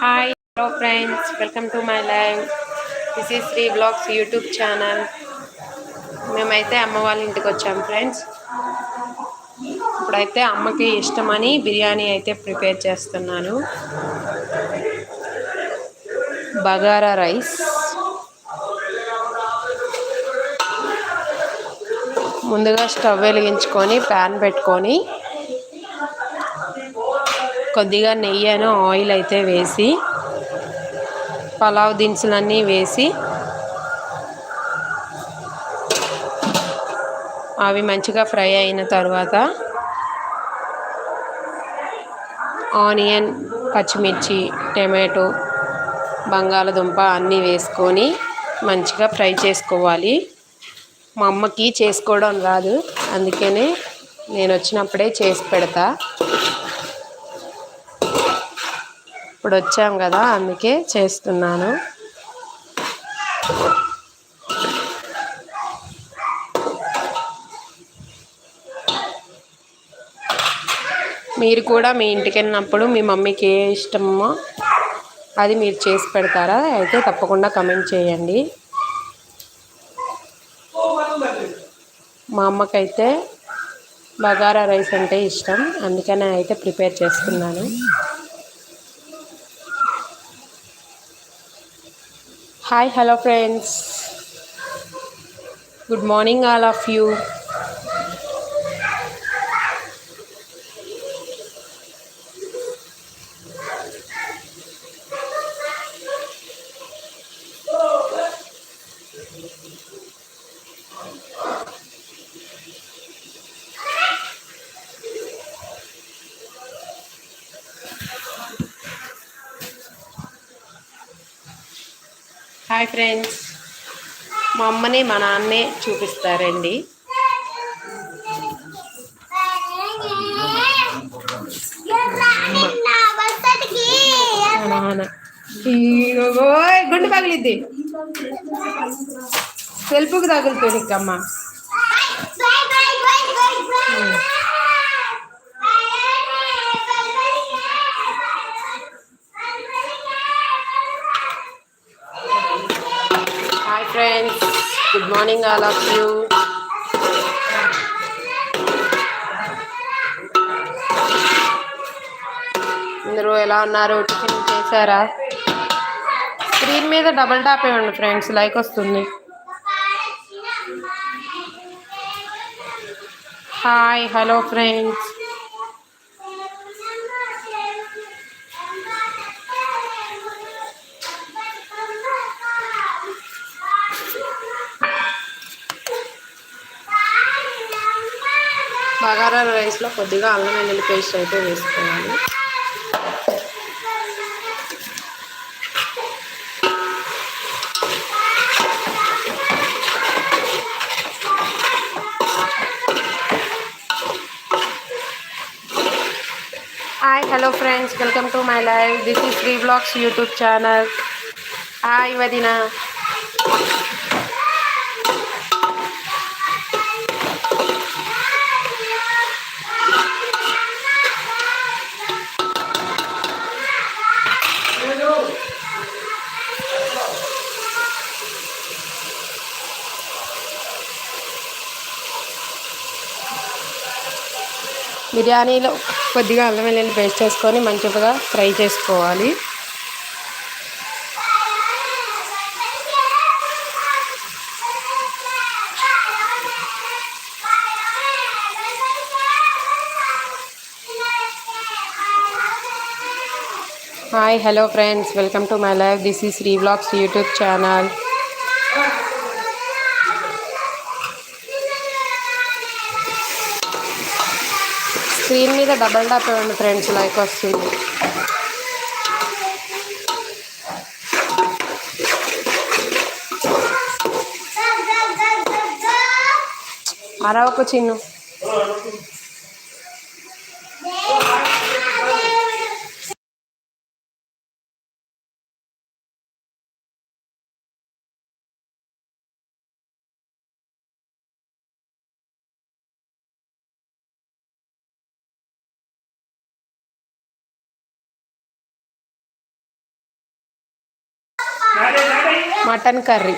Hi hello friends welcome to my live this is Sri blogs YouTube channel మేమైతే అమ్మ వాళ్ళ ఇంటికి వచ్చాం ఫ్రెండ్స్ ఇప్పుడైతే అమ్మకి ఇష్టమని బిర్యానీ అయితే ప్రిపేర్ చేస్తున్నాను. బగారా రైస్. ముందుగా స్టవ్ వెలిగించుకొని ప్యాన్ పెట్టుకొని కొద్దిగా నెయ్యి ఆయిల్ అయితే వేసి పలావ్ దినుసులన్నీ వేసి అవి మంచిగా ఫ్రై అయిన తర్వాత ఆనియన్ పచ్చిమిర్చి టమాటో బంగాళదుంప అన్నీ వేసుకొని మంచిగా ఫ్రై చేసుకోవాలి. మా అమ్మకి చేసుకోవడం రాదు అందుకనే నేను వచ్చినప్పుడే చేసి పెడతా. ఇప్పుడు వచ్చాం కదా అందుకే చేస్తున్నాను. మీరు కూడా మీ ఇంటికి వెళ్ళినప్పుడు మీ మమ్మీకి ఏ ఇష్టమో అది మీరు చేసి పెడతారా? అయితే తప్పకుండా కమెంట్ చేయండి. మా అమ్మకైతే బగారా రైస్ అంటే ఇష్టం అందుకనే అయితే ప్రిపేర్ చేస్తున్నాను. Hi hello friends good morning all of you hi friends. మా అమ్మని మా నాన్నే చూపిస్తారండి. గుండు పగిలిద్ది. సెల్ఫ్కి తగులుతుంది అమ్మ friends good morning all of you అందరూ ఎలా ఉన్నారు? టిఫిన్ చేశారా? స్క్రీన్ మీద డబల్ టాప్ ఇవ్వండి ఫ్రెండ్స్ లైక్ వస్తుంది. హాయ్ హలో ఫ్రెండ్స్ బగారా రైస్లో కొద్దిగా అల్లం వెల్లుల్లి పేస్ట్ అయితే వేసుకోవాలి. Hi hello friends welcome to my live. This is Sri blogs YouTube channel. Hi వదినా. బిర్యానీలో కొద్దిగా అల్లం వెల్లుల్లి పేస్ట్ చేసుకొని మంచిగా ఫ్రై చేసుకోవాలి. Hi hello friends welcome to my life this is re blogs YouTube channel screen మీద డబల్ టాప్ ఇవ్వండి ఫ్రెండ్స్ లైక్ వస్తుంది. అరవకు Chinnu. Mutton curry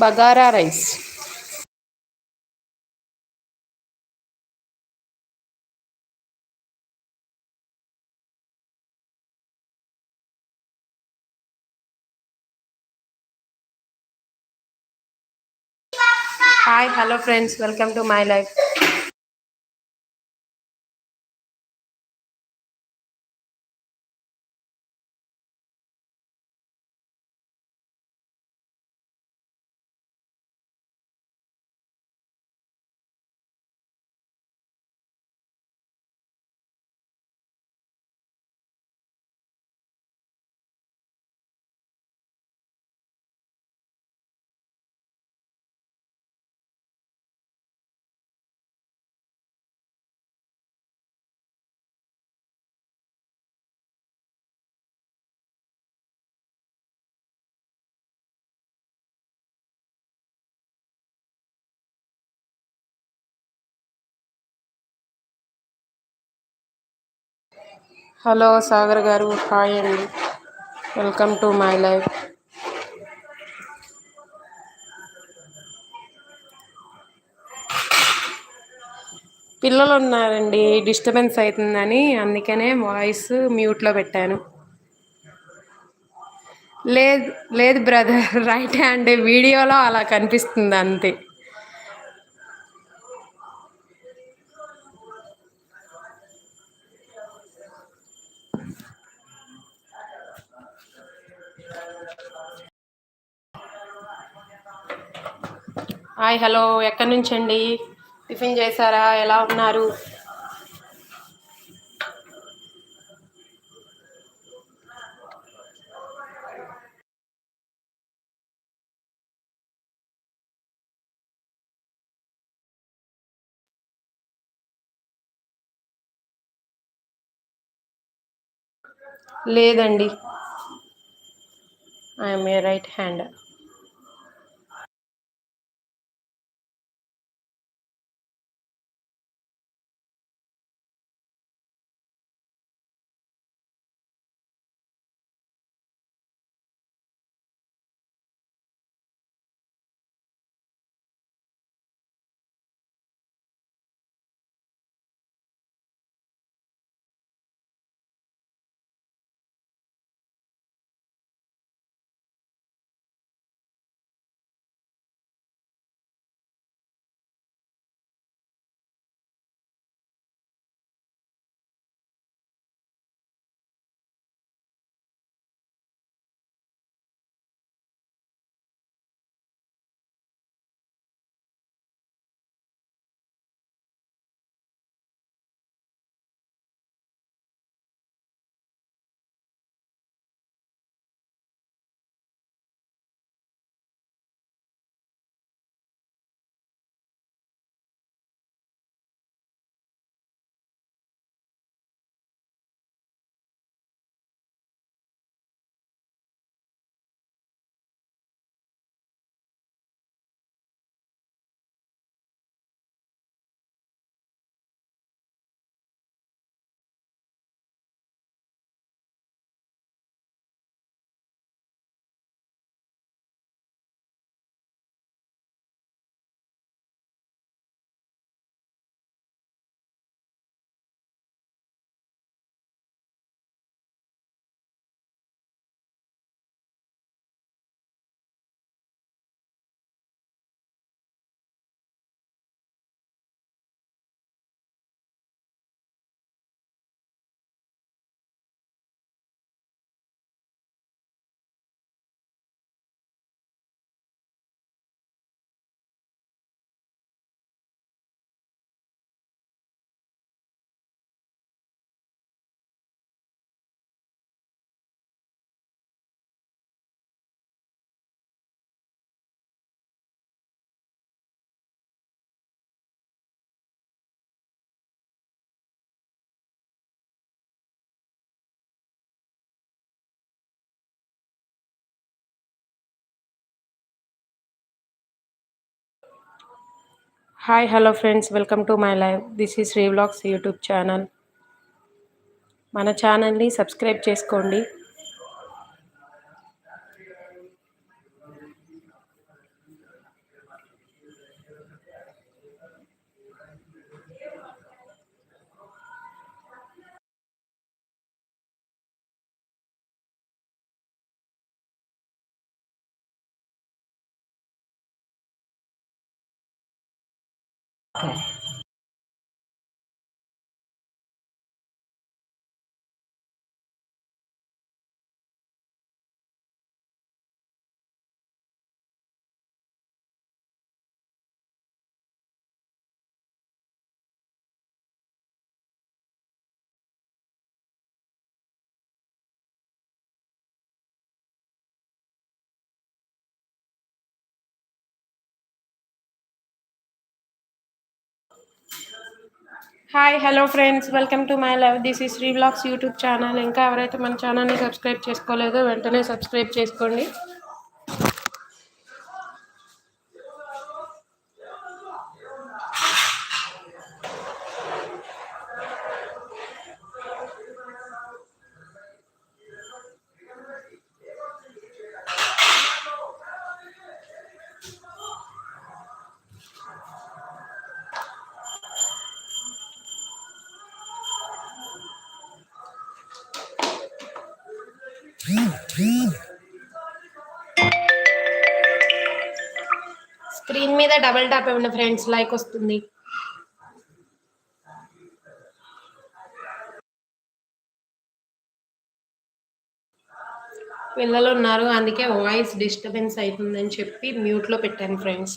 bagara rice hi hello friends welcome to my life hello Sagar గారు hi అండి. Welcome to my life. పిల్లలు ఉన్నారండి disturbance అవుతుందని అందుకనే వాయిస్ మ్యూట్లో పెట్టాను. లేదు లేదు బ్రదర్ రైట్ హ్యాండ్ వీడియోలో అలా కనిపిస్తుంది అంతే. Hi hello. ఎక్కడి నుంచి అండి టిఫిన్ చేశారా? ఎలా ఉన్నారు? లేదండి. I'm a right hand hi hello friends welcome to my live. This is Sri vlogs YouTube channel. మన ఛానల్ని సబ్స్క్రైబ్ చేసుకోండి. Okay. Hi hello friends. Welcome to my love. This ఈ శ్రీ బ్లాగ్స్ యూట్యూబ్ ఛానల్. ఇంకా ఎవరైతే మన ఛానల్ని సబ్స్క్రైబ్ చేసుకోలేదో వెంటనే subscribe చేసుకోండి. స్క్రీన్ మీద డబల్ టాప్ ఉన్న ఫ్రెండ్స్ లైక్ వస్తుంది. పిల్లలు ఉన్నారు అందుకే వాయిస్ డిస్టర్బెన్స్ అవుతుందని చెప్పి మ్యూట్లో పెట్టాను friends.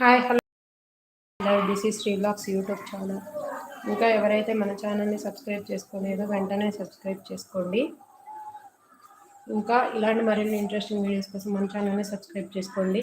Hi hello this is Srivlogs YouTube channel ఇంకా ఎవరైతే మన ఛానల్ని సబ్స్క్రైబ్ చేసుకోలేదో వెంటనే సబ్స్క్రైబ్ చేసుకోండి. ఇంకా ఇలాంటి మరిన్ని ఇంట్రెస్టింగ్ వీడియోస్ కోసం మన ఛానల్ని సబ్స్క్రైబ్ చేసుకోండి.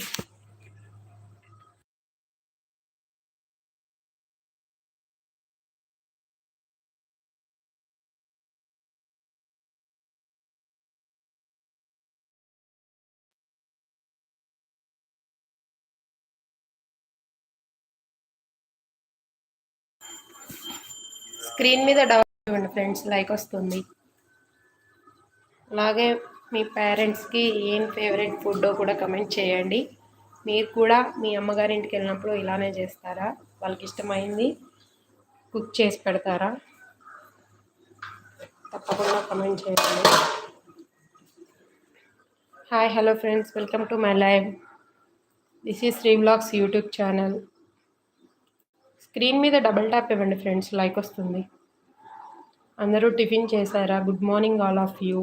స్క్రీన్ మీద డౌన్ ఇవ్వండి ఫ్రెండ్స్ లైక్ వస్తుంది. అలాగే మీ పేరెంట్స్కి ఏం ఫేవరెట్ ఫుడ్డో కూడా కమెంట్ చేయండి. మీరు కూడా మీ అమ్మగారింటికి వెళ్ళినప్పుడు ఇలానే చేస్తారా? వాళ్ళకి ఇష్టమైంది కుక్ చేసి పెడతారా? తప్పకుండా కమెంట్ చేయండి. Hi hello friends welcome to my live. This is Sri blogs YouTube channel. Screen మీద డబుల్ ట్యాప్ ఇవ్వండి ఫ్రెండ్స్ లైక్ వస్తుంది. అందరూ టిఫిన్ చేశారా? Good morning all of you.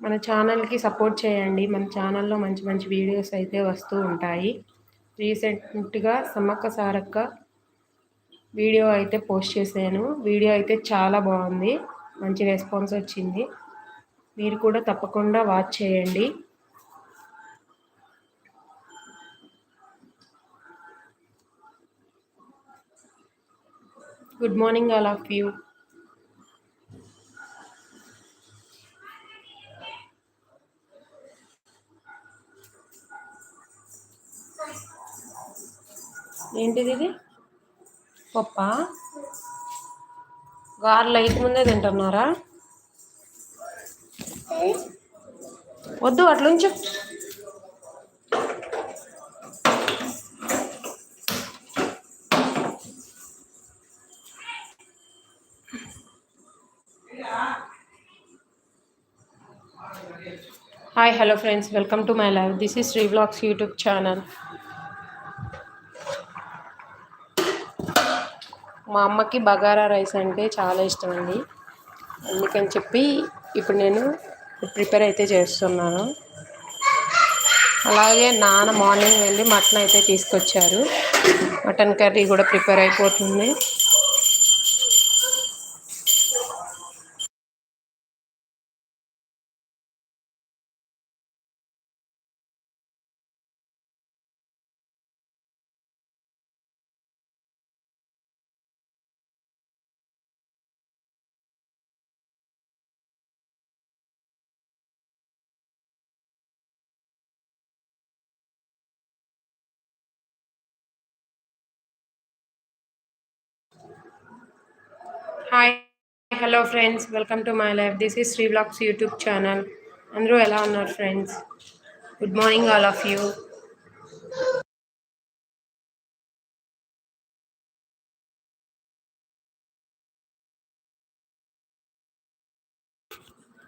మన ఛానల్కి సపోర్ట్ చేయండి. మన ఛానల్లో మంచి మంచి వీడియోస్ అయితే వస్తూ ఉంటాయి. రీసెంట్గా సమ్మక్క సారక్క వీడియో అయితే పోస్ట్ చేశాను. వీడియో అయితే చాలా బాగుంది. మంచి రెస్పాన్స్ వచ్చింది. మీరు కూడా తప్పకుండా వాచ్ చేయండి. Good morning all of you ఏంటిది ఇది? పప్ప? గారెలు అయితే ముందే తింటున్నారా? వద్దు అట్లుంచు. Hi hello friends welcome to my live this is Sri blogs YouTube channel మా అమ్మకి బగారా రైస్ అంటే చాలా ఇష్టం అండి. అందుకని చెప్పి ఇప్పుడు నేను ప్రిపేర్ అయితే చేస్తున్నాను. అలాగే నాన్న మార్నింగ్ వెళ్ళి మటన్ అయితే తీసుకొచ్చారు. మటన్ కర్రీ కూడా ప్రిపేర్ అయిపోతుంది. Hello friends welcome to my life this is Sri blogs YouTube channel అందరూ ఎలా ఉన్నారు friends good morning all of you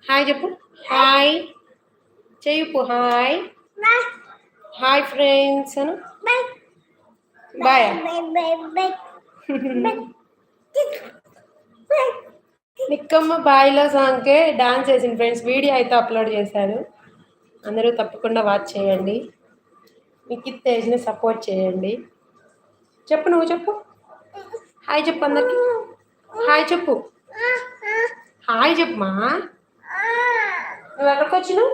hi చెప్పు. హాయ్ చెప్పు హాయ్ హాయ్ ఫ్రెండ్స్ అను. బాయ్ నిక్కమ్మ బాయిలో సాంగ్కే డాన్స్ చేసింది ఫ్రెండ్స్. వీడియో అయితే అప్లోడ్ చేశాడు అందరూ తప్పకుండా వాచ్ చేయండి. మీకు తేజ్ని సపోర్ట్ చేయండి. చెప్పు నువ్వు చెప్పు. హాయ్ చెప్పు అందరికి. హాయ్ చెప్పు. హాయ్ చెప్పమా నువ్వు ఎక్కడికి వచ్చినావు?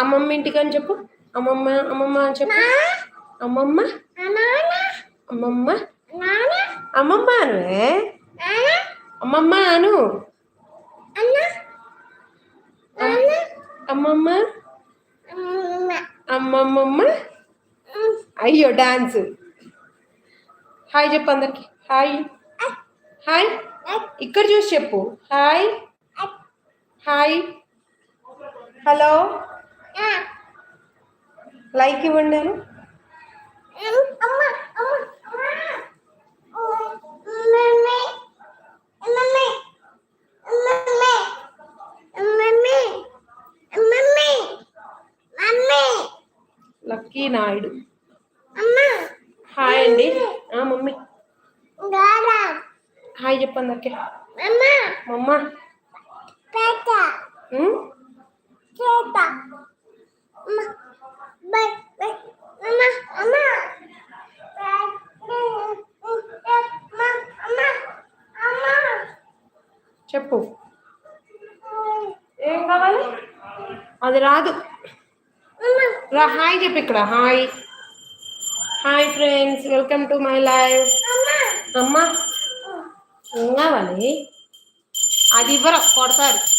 అమ్మమ్మ ఇంటికి అని చెప్పు. అమ్మమ్మ అమ్మమ్మ అని చెప్పు. అమ్మమ్మ? అమ్మమ్మ? అమ్మమ్మ అనువే అమ్మమ్మ అను అమ్మమ్మ. అమ్మమ్మమ్మ. అయ్యో డాన్స్. హాయ్ చెప్పు అందరికి. హాయ్. హాయ్. ఇక్కడ చూసి చెప్పు. హాయ్. హాయ్. హలో. లైక్ ఇవ్వండి అని. లక్కీ నాయుడు. హాయ్ అండి. మమ్మీ. హాయ్ చెప్పు అందరికి మమ్మ. చెప్పు. ఏం కావాలి? అది రాదు. రా హాయ్ చెప్పు ఇక్కడ hi. Hi friends welcome to my life. అమ్మా ఏం కావాలి? అది ఇవ్వరు కొడతారు.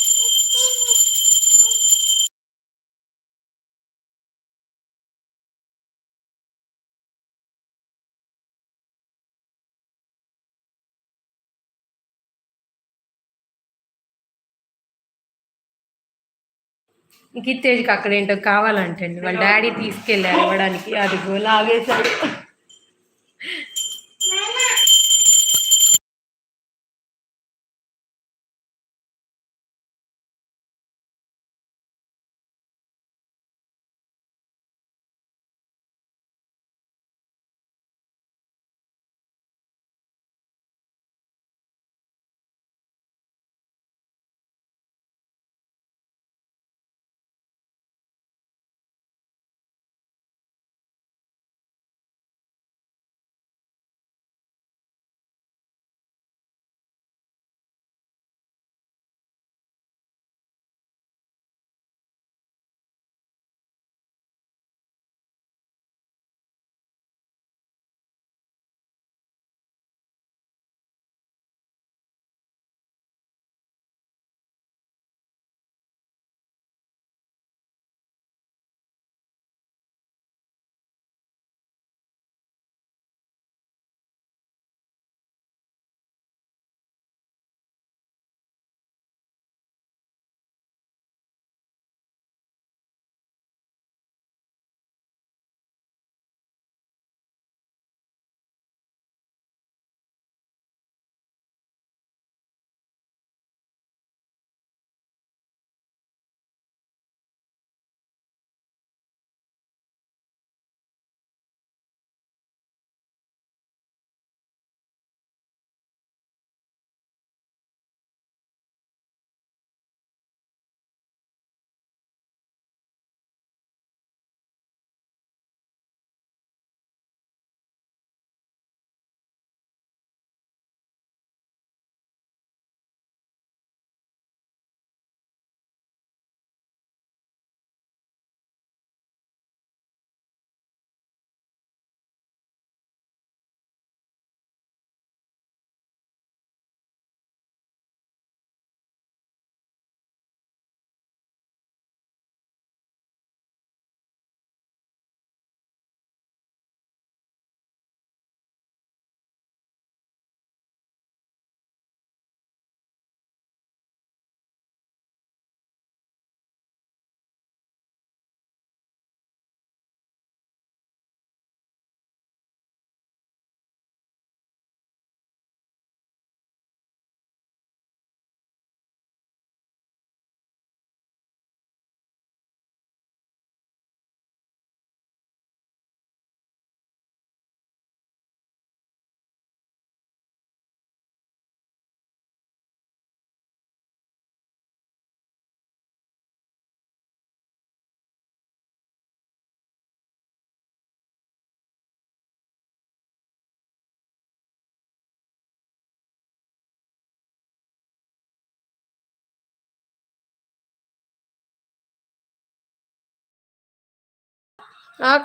ఇంక ఇత్తేజ్కి అక్కడ ఏంటో కావాలంటండి. వాళ్ళ డాడీ తీసుకెళ్ళారు ఇవ్వడానికి. అది లాగేశాడు.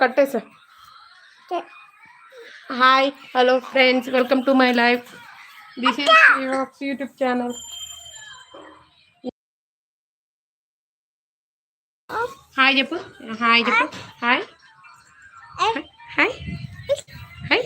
కట్టేసా. Hi hello friends welcome to my life. This is YouTube channel. Hi చెప్పు హాయ్ చెప్పు హాయ్. హాయ్. హాయ్.